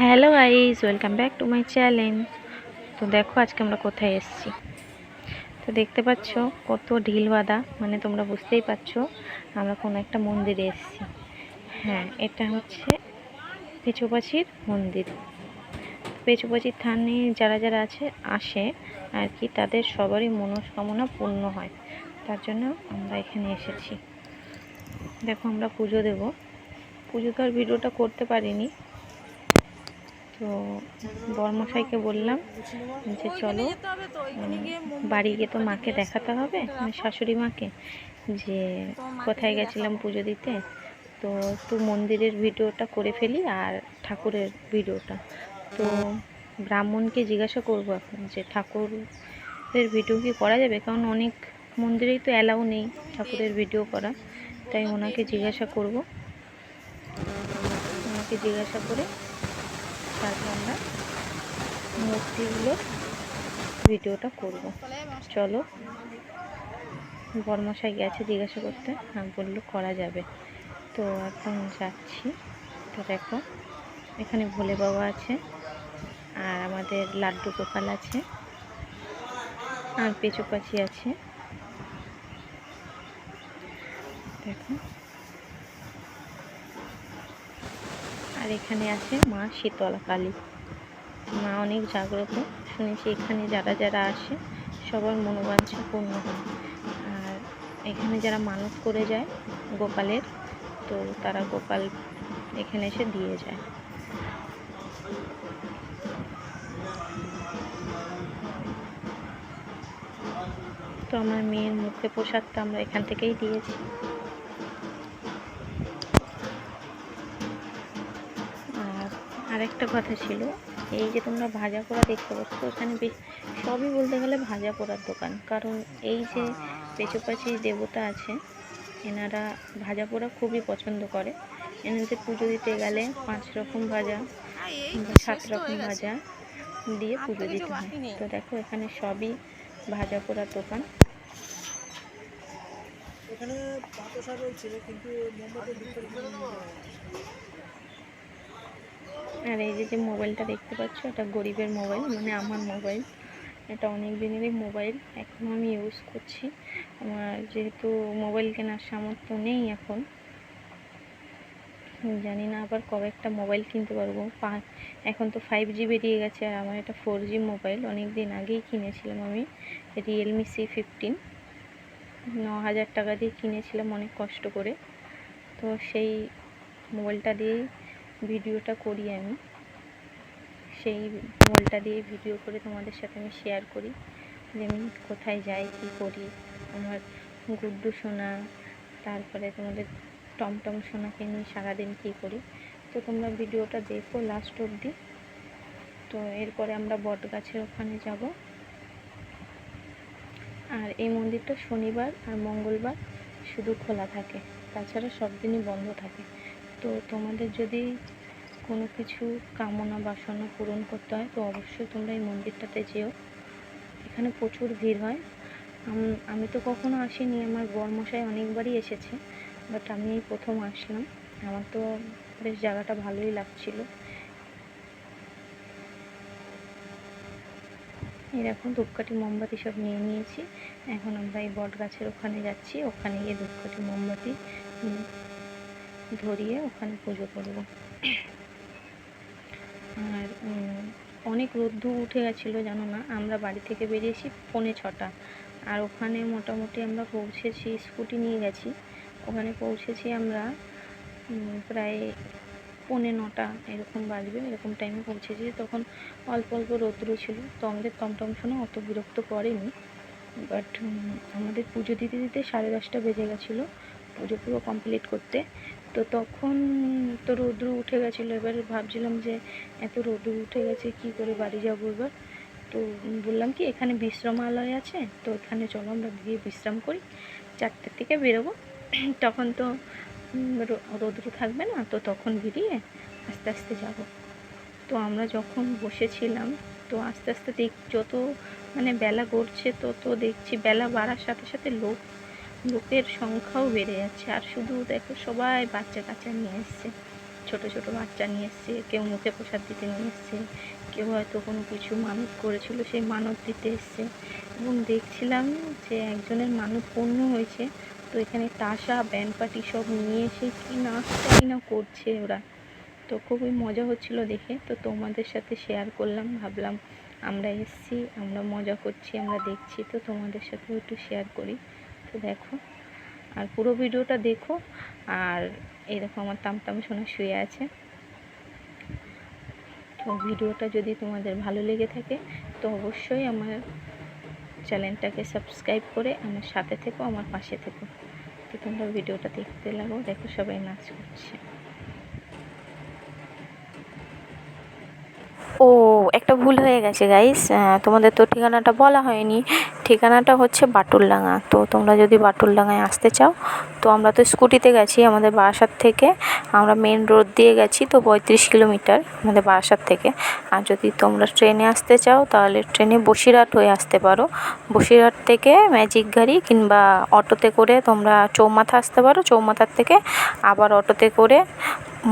Hello guys, welcome back to my channel. তো দেখো আজকে আমরা কোথায় এসেছি। তো দেখতে পাচ্ছ কত ঢিল বাঁধা মানে তোমরা বুঝতেই পারছ আমরা কোনো একটা মন্দিরে এসেছি। হ্যাঁ এটা হচ্ছে পেঁচুপাচির মন্দির। পেঁচুপাচির থানে যারা যারা আছে, আসে আর কি, তাদের সবারই মনস্কামনা পূর্ণ হয়। তার জন্য আমরা এখানে এসেছি। দেখো আমরা পুজো দেব। পুজো তো আর ভিডিওটা করতে পারিনি। তো বর্মশাইকে বললাম যে চলো বাড়ি গিয়ে তো মাকে দেখাতে হবে মানে শাশুড়ি মাকে, যে কোথায় গেছিলাম পুজো দিতে। তো একটু মন্দিরের ভিডিওটা করে ফেলি আর ঠাকুরের ভিডিওটা। তো ব্রাহ্মণকে জিজ্ঞাসা করব এখন যে ঠাকুরের ভিডিও কি করা যাবে? কারণ অনেক মন্দিরেই তো অ্যালাউ নেই ঠাকুরের ভিডিও করা, তাই ওনাকে জিজ্ঞাসা করব। ওনাকে জিজ্ঞাসা করে তারপর আমরা মূর্তিগুলো ভিডিওটা করব। চলো, বর্মশাই গেছে জিজ্ঞাসা করতে হ্যাঁ বলল করা যাবে। তো এখন যাচ্ছি। তো দেখো, এখানে ভোলে বাবা আছে, আর আমাদের লাড্ডু গোপাল আছে, আর পেঁচুপাচি আছে। দেখো। আর এখানে আছে মা শীতলা কালী মা অনেক জাগ্রত। শুনেছি এখানে যারা যারা আসে, সবার মনোবাঞ্ছা পূর্ণ হয়। আর এখানে যারা মানত করে যায় গোপালের, তো তারা গোপাল এখানে এসে দিয়ে যায়। তো আমার মেয়ের মুখে প্রসাদটা আমরা এখান থেকেই দিয়েছি। আরেকটা কথা ছিল, এই যে তোমরা ভাজা পোড়া দেখতে পাচ্ছ এখানে বেশ সবই বলতে গেলে ভাজা পোড়ার দোকান। কারণ এই যে পেঁচোপাচি দেবতা আছে, এনারা ভাজা পোড়া খুবই পছন্দ করে। এনাদের পুজো দিতে গেলে পাঁচ রকম ভাজা সাত রকম ভাজা দিয়ে পুজো দিতে হয়। তো দেখো, এখানে সবই ভাজা পোড়ার দোকান। এখানে কিন্তু মোমবাতি বিক্রি করে নিয়ে যাওয়া হয়। আর এই যে যে মোবাইলটা দেখতে পাচ্ছ, এটা গরিবের মোবাইল মানে আমার মোবাইল। এটা অনেক দিনেরই মোবাইল, এখন আমি ইউজ করছি। আমার যেহেতু মোবাইল কেনার সামর্থ্য নেই এখন জানি না আবার কবে একটা মোবাইল কিনতে পারব। এখন তো ফাইভ জি বেরিয়ে গেছে, আর আমার এটা ফোর জি মোবাইল অনেক দিন আগেই কিনেছিলাম আমি রিয়েলমি সি ফিফটিন ন হাজার টাকা দিয়ে কিনেছিলাম, অনেক কষ্ট করে। তো সেই মোবাইলটা দিয়েই ভিডিওটা করি আমি। সেই মোবাইলটা দিয়ে ভিডিও করে তোমাদের সাথে আমি শেয়ার করি যে আমি কোথায় যাই, কী করি। আমার গুড্ডু সোনা, তারপরে তোমাদের টমটম সোনাকে নিয়ে সারাদিন কী করি। তো তোমরা ভিডিওটা দেখো লাস্ট অবধি। তো এরপরে আমরা বট গাছের ওখানে যাব। আর এই মন্দিরটা শনিবার আর মঙ্গলবার শুধু খোলা থাকে। তাছাড়া সব দিনই বন্ধ থাকে। তো তোমাদের যদি কোনো কিছু কামনা বাসনা পূরণ করতে হয়, তো অবশ্যই তোমরা এই মন্দিরটাতে যেও। এখানে প্রচুর ভিড় হয়। আম- তো কখনো আসিনি, আমার বরমশাই অনেকবারই এসেছে বাট আমি এই প্রথম আসলাম। আমার তো বেশ জায়গাটা ভালোই লাগছিল। এরকম ধূপকাঠি মোমবাতি সব নিয়ে নিয়েছি। এখন আমরা এই বট গাছের ওখানে যাচ্ছি, ওখানে গিয়ে ধূপকাঠি মোমবাতি ধরিয়ে ওখানে পুজো করব। আর অনেক রোদ্দু উঠে গেছিল জানো না আমরা বাড়ি থেকে বেরিয়েছি পৌনে ছটা। আর ওখানে মোটামুটি আমরা পৌঁছেছি, স্কুটি নিয়ে গেছি। ওখানে পৌঁছেছি আমরা প্রায় পৌনে নটা, এরকম বাজবে, এরকম টাইমে পৌঁছেছি। তখন অল্প অল্প রৌদ্র ছিল। তো আমাদের টমটম শোনা, অত বিরক্ত করেনি। বাট আমাদের পুজো দিতে দিতে সাড়ে দশটা বেজে গেছিল। পুজো পুরো কমপ্লিট করতে। তো তখন তো রৌদ্র উঠে গেছিল। এবার ভাবছিলাম যে এত রৌদ্র উঠে গেছে, কি করে বাড়ি যাব এবার? তো বললাম কি, এখানে বিশ্রামালয় আছে, তো এখানে চলো আমরা গিয়ে বিশ্রাম করি। চারটের থেকে বেরোবো। তখন তো রৌদ্র থাকবে না, তো তখন বেরিয়ে আস্তে আস্তে যাব। তো আমরা যখন বসেছিলাম, তো আস্তে আস্তে দেখ, যত মানে বেলা গড়ছে, তত দেখছি বেলা বাড়ার সাথে সাথে লোক লোকের সংখ্যাও বেড়ে যাচ্ছে। আর শুধু দেখো সবাই বাচ্চা কাচ্চা নিয়ে এসছে। ছোট ছোট বাচ্চা নিয়ে এসছে। কেউ মুখে প্রসাদ দিতে নিয়ে এসছে। কেউ হয়তো কোনো কিছু মানত করেছিল, সেই মানত দিতে এসছে। এবং দেখছিলাম যে একজনের মানত পূর্ণ হয়েছে। তো এখানে তাসা ব্যান্ড পার্টি সব নিয়ে এসে কি নাচটাই না করছে ওরা। তো খুবই মজা হচ্ছিল দেখে। তো তোমাদের সাথে শেয়ার করলাম, ভাবলাম আমরা এসছি, আমরা মজা করছি, আমরা দেখছি। তো তোমাদের সাথেও একটু শেয়ার করি। দেখো। আর পুরো ভিডিওটা দেখো। আর এরকম আমার তামতাম শোনা শুয়ে আছে। তো ভিডিওটা যদি তোমাদের ভালো লেগে থাকে, তো অবশ্যই আমার চ্যানেলটাকে সাবস্ক্রাইব করে আমার সাথে থেকো, আমার পাশে থেকো। তো তোমরা ভিডিওটা দেখতে লাগো। দেখো সবাই নাচ করছে। ও একটা ভুল হয়ে গেছে গাইস তোমাদের তো ঠিকানাটা বলা হয়নি। ঠিকানাটা হচ্ছে বাটুলডাঙ্গা। তো তোমরা যদি বাটুলডাঙ্গায় আসতে চাও, তো আমরা তো স্কুটিতে গেছি আমাদের বারাসাত থেকে। আমরা মেন রোড দিয়ে গেছি তো পঁয়ত্রিশ কিলোমিটার আমাদের বারাসাত থেকে। আর যদি তোমরা ট্রেনে আসতে চাও, তাহলে ট্রেনে বসিরহাট হয়ে আসতে পারো। বসিরহাট থেকে ম্যাজিক গাড়ি কিংবা অটোতে করে তোমরা চৌমাথা আসতে পারো। চৌমাথার থেকে আবার অটোতে করে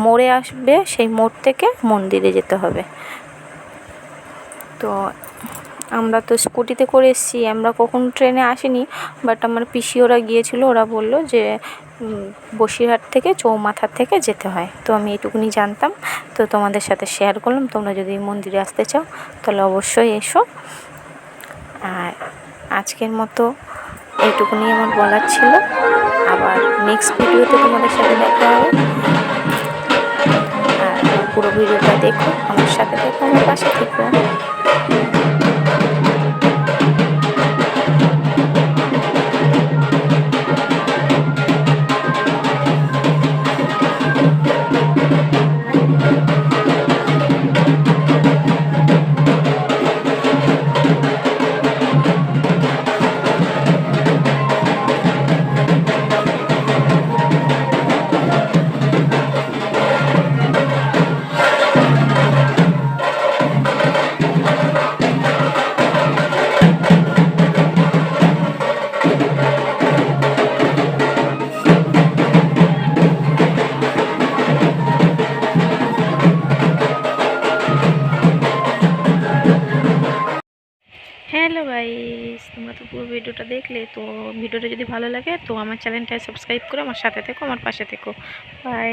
মোড়ে আসবে, সেই মোড় থেকে মন্দিরে যেতে হবে। তো আমরা তো স্কুটিতে করে এসেছি, আমরা কখনো ট্রেনে আসিনি বাট আমার পিসি ওরা গিয়েছিল, ওরা বলল যে বসিরহাট থেকে চৌমাথার থেকে যেতে হয়। তো আমি এটুকুনি জানতাম, তো তোমাদের সাথে শেয়ার করলাম, তোমরা যদি মন্দিরে আসতে চাও, তাহলে অবশ্যই এসো। আর আজকের মতো এইটুকুনি আমার বলার ছিল। আবার নেক্সট ভিডিওতে তোমাদের সাথে দেখা হবে। পুরো ভিডিওটা দেখুন আমার সাথে দেখো আমার পাশে থেকো তোমরা তো পুরো ভিডিওটা দেখলে, তো ভিডিওটা যদি ভালো লাগে, তো আমার চ্যানেলটা সাবস্ক্রাইব করে আমার সাথে থেকো, আমার পাশে থেকো। বাই